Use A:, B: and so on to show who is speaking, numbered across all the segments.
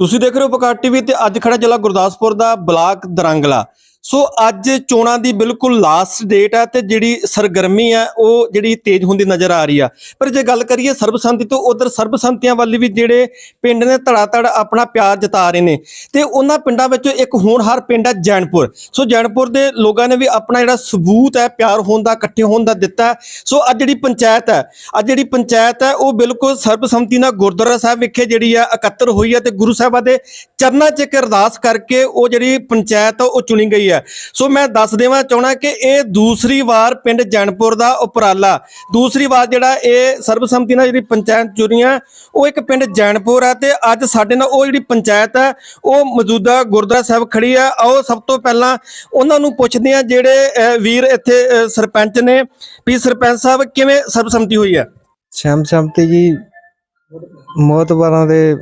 A: ਤੁਸੀਂ ਦੇਖ ਰਹੇ ਹੋ ਪਕਾਰ ਟੀਵੀ ਤੇ ਅੱਜ ਖੜਾ ਜ਼ਿਲ੍ਹਾ ਗੁਰਦਾਸਪੁਰ ਦਾ ਬਲਾਕ ਦਰੰਗਲਾ। ਸੋ ਅੱਜ ਚੋਣਾਂ ਦੀ ਬਿਲਕੁਲ ਲਾਸਟ ਡੇਟ ਹੈ ਤੇ ਜਿਹੜੀ ਸਰਗਰਮੀ ਹੈ ਉਹ ਜਿਹੜੀ ਤੇਜ਼ ਹੁੰਦੀ ਨਜ਼ਰ ਆ ਰਹੀ ਆ। ਪਰ ਜੇ ਗੱਲ ਕਰੀਏ ਸਰਬਸੰਤੀ ਤੋਂ, ਉਧਰ ਸਰਬਸੰਮਤੀਆਂ ਵੱਲ ਵੀ ਜਿਹੜੇ ਪਿੰਡ ਨੇ ਧੜਾ ਧੜ ਆਪਣਾ ਪਿਆਰ ਜਤਾ ਰਹੇ ਨੇ। ਤੇ ਉਹਨਾਂ ਪਿੰਡਾਂ ਵਿੱਚੋਂ ਇੱਕ ਹੋਣਹਾਰ ਪਿੰਡ ਹੈ ਜੈਨਪੁਰ। ਸੋ ਜੈਨਪੁਰ ਦੇ ਲੋਕਾਂ ਨੇ ਵੀ ਆਪਣਾ ਜਿਹੜਾ ਸਬੂਤ ਹੈ, ਪਿਆਰ ਹੋਣ ਦਾ, ਇਕੱਠੇ ਹੋਣ ਦਾ ਦਿੱਤਾ। ਸੋ ਅੱਜ ਜਿਹੜੀ ਪੰਚਾਇਤ ਹੈ, ਅੱਜ ਜਿਹੜੀ ਪੰਚਾਇਤ ਹੈ, ਉਹ ਬਿਲਕੁਲ ਸਰਬਸੰਮਤੀ ਨਾਲ ਗੁਰਦੁਆਰਾ ਸਾਹਿਬ ਵਿਖੇ ਜਿਹੜੀ ਆ ਇਕੱਤਰ ਹੋਈ ਹੈ ਤੇ ਗੁਰੂ ਸਾਹਿਬਾਂ ਦੇ ਚਰਨਾਂ 'ਚ ਇੱਕ ਅਰਦਾਸ ਕਰਕੇ ਉਹ ਜਿਹੜੀ ਪੰਚਾਇਤ ਆ, ਉਹ ਚੁਣੀ ਗਈ ਹੈ। ਸੋ ਮੈਂ ਦੱਸ ਦੇਵਾਂ ਚਾਹਣਾ ਕਿ ਇਹ ਦੂਸਰੀ ਵਾਰ ਪਿੰਡ ਜੈਨਪੁਰ ਦਾ ਉਪਰਾਲਾ, ਦੂਸਰੀ ਵਾਰ ਜਿਹੜਾ ਇਹ ਸਰਬਸੰਮਤੀ ਨਾਲ ਜਿਹੜੀ ਪੰਚਾਇਤ ਚੁਣੀਆਂ ਉਹ ਇੱਕ ਪਿੰਡ ਜੈਨਪੁਰ ਹੈ ਤੇ ਅੱਜ ਸਾਡੇ ਨਾਲ ਉਹ ਜਿਹੜੀ ਪੰਚਾਇਤ ਹੈ, ਉਹ ਮੌਜੂਦਾ ਗੁਰਦੁਆਰਾ ਸਾਹਿਬ ਖੜੀ ਹੈ। ਆਓ ਸਭ ਤੋਂ ਪਹਿਲਾਂ ਉਹਨਾਂ ਨੂੰ ਪੁੱਛਦੇ ਆ ਜਿਹੜੇ ਵੀਰ ਇੱਥੇ ਸਰਪੰਚ ਨੇ। ਵੀ ਸਰਪੰਚ ਸਾਹਿਬ, ਕਿਵੇਂ ਸਰਬਸੰਮਤੀ ਹੋਈ ਹੈ?
B: ਸ਼ਮ ਜੀ ਮੋਤਬਾਰਾਂ ਦੇ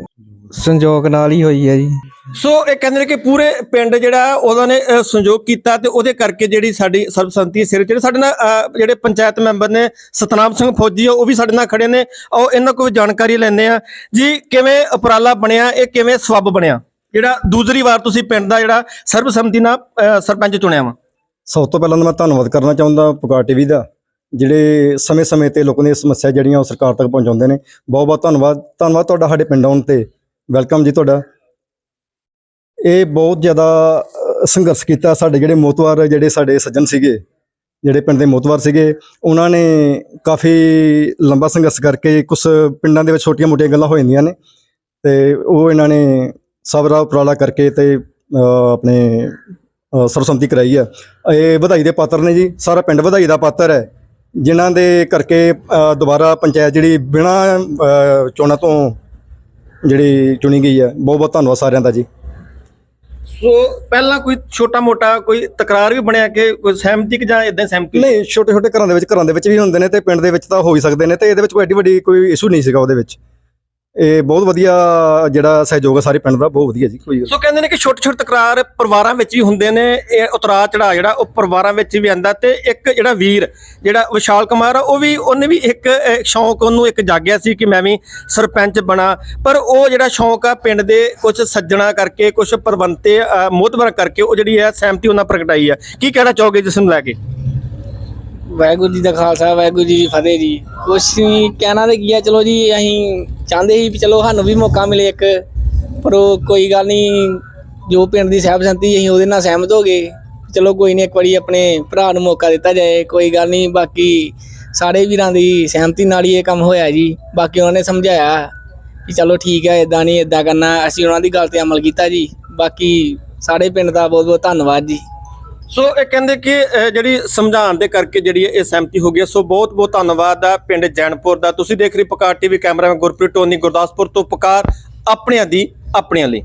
B: ਸੰਯੋਗ ਨਾਲ ਹੀ ਹੋਈ ਹੈ ਜੀ।
A: ਸੋ ਇਹ ਕਹਿੰਦੇ ਨੇ ਕਿ ਪੂਰੇ ਪਿੰਡ ਜਿਹੜਾ ਉਹਨਾਂ ਨੇ ਸੰਯੋਗ ਕੀਤਾ ਤੇ ਉਹਦੇ ਕਰਕੇ ਜਿਹੜੀ ਸਾਡੀ ਸਰਬਸੰਮਤੀ ਸਿਰ ਜਿਹੜੇ ਸਾਡੇ ਨਾਲ ਜਿਹੜੇ ਪੰਚਾਇਤ ਮੈਂਬਰ ਨੇ, ਸਤਨਾਮ ਸਿੰਘ ਫੌਜੀ ਆ, ਉਹ ਵੀ ਸਾਡੇ ਨਾਲ ਖੜੇ ਨੇ। ਉਹ ਇਹਨਾਂ ਕੋਲ ਜਾਣਕਾਰੀ ਲੈਂਦੇ ਆ ਜੀ, ਕਿਵੇਂ ਉਪਰਾਲਾ ਬਣਿਆ, ਇਹ ਕਿਵੇਂ ਸਵੱਬ ਬਣਿਆ? ਜਿਹੜਾ ਦੂਸਰੀ ਵਾਰ ਤੁਸੀਂ ਪਿੰਡ ਦਾ ਜਿਹੜਾ ਸਰਬਸੰਮਤੀ ਨਾਲ ਸਰਪੰਚ ਚੁਣਿਆ ਵਾ।
C: ਸਭ ਤੋਂ ਪਹਿਲਾਂ ਤਾਂ ਮੈਂ ਧੰਨਵਾਦ ਕਰਨਾ ਚਾਹੁੰਦਾ ਪੁਕਾਰ ਟੀਵੀ ਦਾ, ਜਿਹੜੇ ਸਮੇਂ-ਸਮੇਂ ਤੇ ਲੋਕਾਂ ਦੀਆਂ ਸਮੱਸਿਆ ਜਿਹੜੀਆਂ ਉਹ ਸਰਕਾਰ ਤੱਕ ਪਹੁੰਚਾਉਂਦੇ ਨੇ। ਬਹੁਤ-ਬਹੁਤ ਧੰਨਵਾਦ। ਧੰਨਵਾਦ ਤੁਹਾਡਾ ਸਾਡੇ ਪਿੰਡ ਆਉਣ ਤੇ। ਵੈਲਕਮ ਜੀ ਤੁਹਾਡਾ। ਇਹ ਬਹੁਤ ਜ਼ਿਆਦਾ ਸੰਘਰਸ਼ ਕੀਤਾ ਸਾਡੇ ਜਿਹੜੇ ਮੋਤਵਾਰ ਜਿਹੜੇ ਸਾਡੇ ਸੱਜਣ ਸੀਗੇ ਜਿਹੜੇ ਪਿੰਡ ਦੇ ਮੋਤਵਾਰ ਸੀਗੇ ਉਹਨਾਂ ਨੇ ਕਾਫੀ ਲੰਬਾ ਸੰਘਰਸ਼ ਕਰਕੇ ਕੁਝ ਪਿੰਡਾਂ ਦੇ ਵਿੱਚ ਛੋਟੀਆਂ-ਮੋਟੀਆਂ ਗੱਲਾਂ ਹੋ ਜਾਂਦੀਆਂ ਨੇ ਤੇ ਉਹ ਇਹਨਾਂ ਨੇ ਸਬਰਾ ਉਪਰਾਲਾ ਕਰਕੇ ਤੇ ਆਪਣੇ ਅ, ਸਰਬਸੰਮਤੀ ਕਰਾਈ ਹੈ ਇਹ ਵਧਾਈ ਦੇ ਪਾਤਰ ਨੇ ਜੀ ਸਾਰਾ ਪਿੰਡ ਵਧਾਈ ਦਾ ਪਾਤਰ ਹੈ। ਜਿਨ੍ਹਾਂ ਦੇ ਕਰਕੇ ਦੁਬਾਰਾ ਪੰਚਾਇਤ ਜਿਹੜੀ ਬਿਨਾਂ ਚੋਣਾਂ ਤੋਂ ਜਿਹੜੀ ਚੁਣੀ ਗਈ ਹੈ ਬਹੁਤ ਬਹੁਤ ਧੰਨਵਾਦ ਸਾਰਿਆਂ ਦਾ ਜੀ।
A: ਸੋ ਪਹਿਲਾਂ ਕੋਈ ਛੋਟਾ ਮੋਟਾ ਕੋਈ ਤਕਰਾਰ ਵੀ ਬਣਿਆ ਕਿ ਕੋਈ ਸਹਿਮਤੀ ਕਿ ਜਾਂ ਇਦਾਂ ਸਹਿਮਤੀ
C: ਨਹੀਂ ਛੋਟੇ ਛੋਟੇ ਘਰਾਂ ਦੇ ਵਿੱਚ, ਘਰਾਂ ਦੇ ਵਿੱਚ ਵੀ ਹੁੰਦੇ ਨੇ ਤੇ ਪਿੰਡ ਦੇ ਵਿੱਚ ਤਾਂ ਹੋ ਹੀ ਸਕਦੇ ਨੇ ਤੇ ਇਹਦੇ ਵਿੱਚ ਕੋਈ ਐਡੀ ਵੱਡੀ ਕੋਈ ਇਸ਼ੂ ਨਹੀਂ ਸੀਗਾ ਉਹਦੇ ਵਿੱਚ। ਇਹ ਬਹੁਤ ਵਧੀਆ ਜਿਹੜਾ ਸਹਿਯੋਗ ਹੈ ਸਾਰੇ ਪਿੰਡ ਦਾ ਬਹੁਤ ਵਧੀਆ ਜੀ ਕੋਈ
A: ਸੋ ਕਹਿੰਦੇ ਨੇ ਕਿ ਛੋਟੇ ਛੋਟੇ ਤਕਰਾਰ ਪਰਿਵਾਰਾਂ ਵਿੱਚ ਵੀ ਹੁੰਦੇ ਨੇ ਇਹ ਉਤਰਾ ਚੜਾ ਜਿਹੜਾ ਉਹ ਪਰਿਵਾਰਾਂ ਵਿੱਚ ਵੀ ਆਂਦਾ ਤੇ ਇੱਕ ਜਿਹੜਾ ਵੀਰ ਜਿਹੜਾ ਵਿਸ਼ਾਲ ਕੁਮਾਰ ਆ ਉਹ ਵੀ ਉਹਨੇ ਵੀ ਇੱਕ ਅਹ, ਸ਼ੌਂਕ ਉਹਨੂੰ ਇੱਕ ਜਾਗਿਆ ਸੀ ਕਿ ਮੈਂ ਵੀ ਸਰਪੰਚ ਬਣਾ ਪਰ ਉਹ ਜਿਹੜਾ ਸ਼ੌਂਕ ਆ ਪਿੰਡ ਦੇ ਕੁਝ ਸੱਜਣਾ ਕਰਕੇ ਕੁਝ ਪਰਵੰਤੇ ਮੋਤਬਰ ਕਰਕੇ ਉਹ ਜਿਹੜੀ ਹੈ ਸਹਿਮਤੀ ਉਹਨਾਂ ਪ੍ਰਗਟਾਈ ਆ ਕੀ ਕਹਿਣਾ ਚਾਹੋਗੇ ਜਿਸ ਨੂੰ ਲੈ ਕੇ?
D: ਵਾਹਿਗੁਰੂ ਜੀ ਦਾ ਖਾਲਸਾ, ਵਾਹਿਗੁਰੂ ਜੀ ਦੀ ਫਤਿਹ ਜੀ। ਕੁਛ ਨਹੀਂ, ਕਹਿਣਾ ਤੇ ਕੀ ਆ, ਚਲੋ ਜੀ, ਅਸੀਂ ਚਾਹੁੰਦੇ ਸੀ ਵੀ ਚਲੋ ਸਾਨੂੰ ਵੀ ਮੌਕਾ ਮਿਲੇ ਇੱਕ, ਪਰ ਉਹ ਕੋਈ ਗੱਲ ਨਹੀਂ, ਜੋ ਪਿੰਡ ਦੀ ਸਾਹਿਬ ਸੰਤੀ ਅਸੀਂ ਉਹਦੇ ਨਾਲ ਸਹਿਮਤ ਹੋ ਗਏ। ਚਲੋ ਕੋਈ ਨਹੀਂ, ਇੱਕ ਵਾਰੀ ਆਪਣੇ ਭਰਾ ਨੂੰ ਮੌਕਾ ਦਿੱਤਾ ਜਾਏ, ਕੋਈ ਗੱਲ ਨਹੀਂ, ਬਾਕੀ ਸਾਰੇ ਵੀਰਾਂ ਦੀ ਸਹਿਮਤੀ ਨਾਲ ਹੀ ਇਹ ਕੰਮ ਹੋਇਆ ਜੀ। ਬਾਕੀ ਉਹਨਾਂ ਨੇ ਸਮਝਾਇਆ ਕਿ ਚਲੋ ਠੀਕ ਹੈ ਇਦਾਂ ਨਹੀਂ ਇਦਾਂ ਕਰਨਾ, ਅਸੀਂ ਉਹਨਾਂ ਦੀ ਗੱਲ ਤੇ ਅਮਲ ਕੀਤਾ ਜੀ। ਬਾਕੀ ਸਾਰੇ ਪਿੰਡ ਦਾ ਬਹੁਤ ਬਹੁਤ ਧੰਨਵਾਦ ਜੀ।
A: ਸੋ ਇਹ ਕਹਿੰਦੇ ਕਿ ਜਿਹੜੀ ਸਮਝਾਉਣ ਦੇ ਕਰਕੇ ਜਿਹੜੀ ਇਹ ਸਹਿਮਤੀ ਹੋ ਗਈ ਹੈ। ਸੋ ਬਹੁਤ ਬਹੁਤ ਧੰਨਵਾਦ ਆ ਪਿੰਡ ਜੈਨਪੁਰ ਦਾ ਤੁਸੀਂ ਦੇਖ ਰਹੇ Pukar TV cameraman Gurpreet Tony Gurdaspur ਤੋਂ ਪਕਾਰ ਆਪਣਿਆਂ ਦੀ, ਆਪਣਿਆਂ ਲਈ